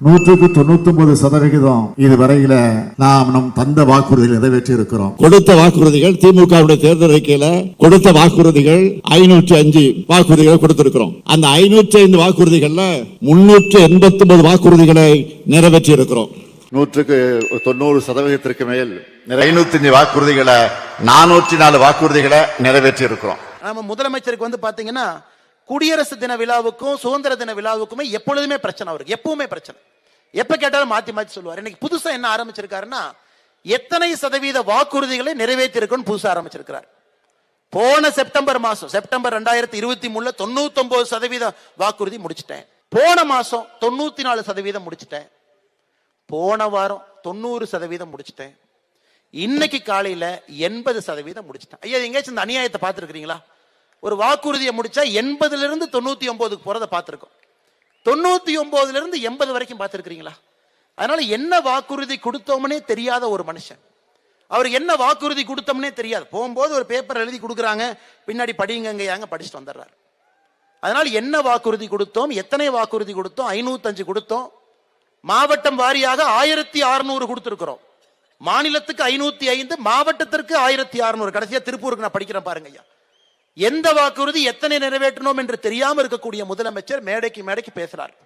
நூற்றுக்கு தொண்ணூத்தி ஒன்பது சதவிகிதம் இதுவரையில நாம் நம் தந்த வாக்குறுதியில் நிறைவேற்றி இருக்கிறோம் கொடுத்த வாக்குறுதிகள் திமுகவுடைய தேர்தல் அறிக்கையில கொடுத்த வாக்குறுதிகள் ஐநூற்றி அஞ்சு வாக்குறுதிகளை கொடுத்திருக்கிறோம். அந்த ஐநூற்றி ஐந்து வாக்குறுதிகள்ல முன்னூற்று எண்பத்தி ஒன்பது வாக்குறுதிகளை நிறைவேற்றி இருக்கிறோம் நூற்றுக்கு தொண்ணூறு சதவீதத்திற்கு மேல் ஐநூத்தி அஞ்சு வாக்குறுதிகளை நானூற்றி நாலு வாக்குறுதிகளை நிறைவேற்றி இருக்கிறோம் நம்ம முதலமைச்சருக்கு வந்து பாத்தீங்கன்னா குடியரசு தின விழாவுக்கும் சுதந்திர தின விழாவுக்குமே எப்பொழுதுமே பிரச்சனை அவருக்கு. எப்பவுமே பிரச்சனை. எப்ப கேட்டாலும் மாத்தி மாத்தி சொல்லுவார். இன்னைக்கு புதுசா என்ன ஆரம்பிச்சிருக்காருன்னா எத்தனை சதவீத வாக்குறுதிகளை நிறைவேற்றிருக்குன்னு புதுசா ஆரம்பிச்சிருக்கிறார். போன செப்டம்பர் மாசம் செப்டம்பர் ரெண்டாயிரத்தி இருபத்தி மூணுல தொண்ணூத்தி ஒன்பது சதவீத வாக்குறுதி முடிச்சிட்டேன். போன மாசம் தொண்ணூத்தி நாலு சதவீதம் முடிச்சிட்டேன். போன வாரம் தொண்ணூறு சதவீதம் முடிச்சிட்டேன். இன்னைக்கு காலையில எண்பது சதவீதம் முடிச்சிட்டேன். ஐயா எங்கேயாச்சும் இந்த அநியாயத்தை பார்த்துருக்கீங்களா ஒரு வாக்குறுதியை முடிச்சா எண்பதுல இருந்து தொண்ணூத்தி ஒன்பதுக்கு பார்த்துருக்கோம். தொண்ணூற்றி தொண்ணூத்தி ஒன்பதுல இருந்து எண்பது வரைக்கும் பார்த்துருக்குறீங்களா? அதனால என்ன வாக்குறுதி கொடுத்தோம்னே தெரியாத ஒரு மனுஷன். அவர் என்ன வாக்குறுதி கொடுத்தோம்னே தெரியாது. போகும்போது ஒரு பேப்பர் எழுதி கொடுக்குறாங்க பின்னாடி படிங்கங்கயாங்க படிச்சுட்டு வந்துடுறாரு. அதனால் என்ன வாக்குறுதி கொடுத்தோம் எத்தனை வாக்குறுதி கொடுத்தோம் ஐநூத்தஞ்சு கொடுத்தோம். மாவட்டம் வாரியாக ஆயிரத்தி அறுநூறு கொடுத்துருக்குறோம். மாநிலத்துக்கு ஐநூத்தி ஐந்து மாவட்டத்திற்கு ஆயிரத்தி அறுநூறு. கடைசியா திருப்பூருக்கு நான் படிக்கிறேன் பாருங்க ஐயா. எந்த வாக்குறுதி எத்தனை நிறைவேற்றணும் என்று தெரியாமல் இருக்கக்கூடிய முதலமைச்சர் மேடைக்கு மேடைக்கு பேசுறார்.